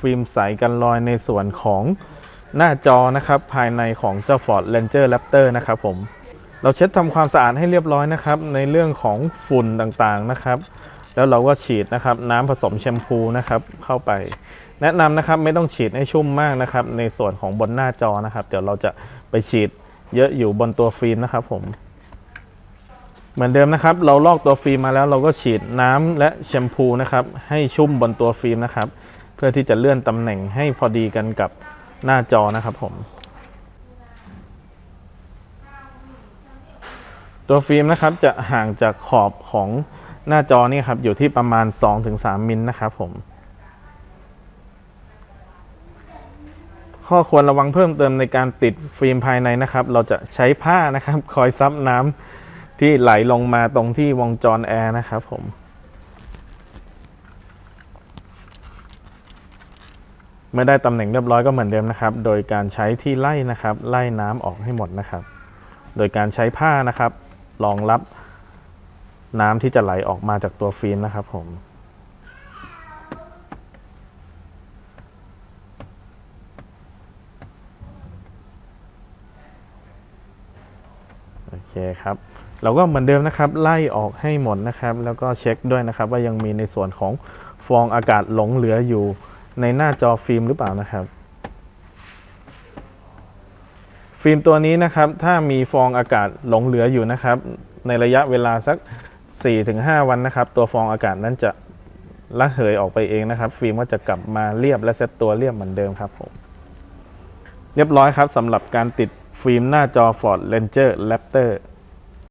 ฟิล์มใสกันรอยในส่วนของหน้าจอนะครับ ภายในของเจ้า Ford Ranger Raptor นะครับผม เราเช็ดทำความสะอาดให้เรียบร้อยนะครับ ในเรื่องของฝุ่นต่างๆนะครับ แล้วเราก็ฉีดนะครับน้ำผสมแชมพูนะครับเข้าไป แนะนำนะครับไม่ต้องฉีดให้ชุ่มมากนะครับ ในส่วนของบนหน้าจอนะครับ เดี๋ยวเราจะไปฉีดเยอะอยู่บนตัวฟิล์มนะครับผมเหมือนเดิมนะครับ เราลอกตัวฟิล์มมาแล้วเราก็ฉีดน้ำและแชมพูนะครับ ให้ชุ่มบนตัวฟิล์มนะครับ เพื่อที่จะเลื่อนตำแหน่งให้พอดีกันกับหน้าจอนะครับผม ตัวฟิล์มนะครับจะห่างจากขอบของหน้าจอนี่ครับอยู่ที่ประมาณ 2-3มิลนะครับผม ข้อควรระวังเพิ่มเติมในการติดฟิล์มภายในนะครับ เราจะใช้ผ้านะครับ คอยซับน้ำที่ไหลลงมาตรงที่วงจรแอร์นะครับผม เมื่อได้ตำแหน่งเรียบร้อยก็เหมือนเดิมนะครับ โดยการใช้ที่ไล่นะครับ ไล่น้ำออกให้หมดนะครับ โดยการใช้ผ้านะครับรองรับน้ำที่จะไหลออกมาจากตัวฟิล์มนะครับผมโอเคครับ เราก็เหมือนเดิมนะครับ ไล่ออกให้หมดนะครับ แล้วก็เช็คด้วยนะครับ ว่ายังมีในส่วนของฟองอากาศหลงเหลืออยู่ ในหน้าจอฟิล์มหรือเปล่านะครับ ฟิล์มตัวนี้นะครับถ้ามีฟองอากาศหลงเหลืออยู่นะครับ ในระยะเวลาสัก 4-5 วันนะครับ ตัวฟองอากาศนั้นจะระเหยออกไปเองนะครับ ฟิล์มก็จะกลับมาเรียบและเซตตัวเรียบเหมือนเดิมครับผมเรียบร้อยครับสำหรับการติดฟิล์มหน้าจอ Ford Ranger Raptor